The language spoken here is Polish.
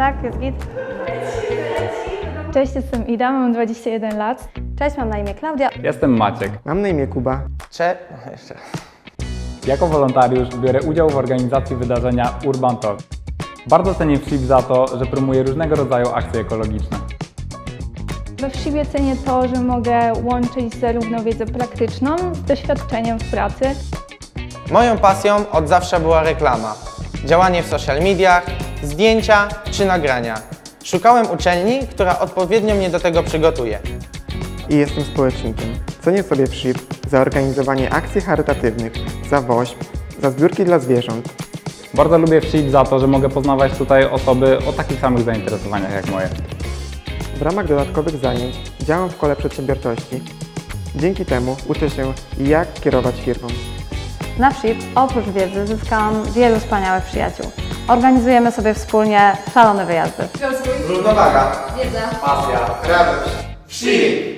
Tak, jest git? Cześć, jestem Ida, mam 21 lat. Cześć, mam na imię Klaudia. Jestem Maciek. Mam na imię Kuba. Cze... Jeszcze. Jako wolontariusz biorę udział w organizacji wydarzenia Urban Talk. Bardzo cenię FSIP za to, że promuje różnego rodzaju akcje ekologiczne. We WSIB cenię to, że mogę łączyć zarówno wiedzę praktyczną z doświadczeniem w pracy. Moją pasją od zawsze była reklama. Działanie w social mediach, zdjęcia czy nagrania. Szukałem uczelni, która odpowiednio mnie do tego przygotuje. I jestem społecznikiem. Cenię sobie w SHIP za organizowanie akcji charytatywnych, za WOŚP, za zbiórki dla zwierząt. Bardzo lubię FSIP za to, że mogę poznawać tutaj osoby o takich samych zainteresowaniach jak moje. W ramach dodatkowych zajęć działam w kole przedsiębiorczości. Dzięki temu uczę się, jak kierować firmą. Na WSIP oprócz wiedzy zyskałam wielu wspaniałych przyjaciół. Organizujemy sobie wspólnie szalone wyjazdy. Równowaga. Wiedza. Pasja. Radość. Wsi.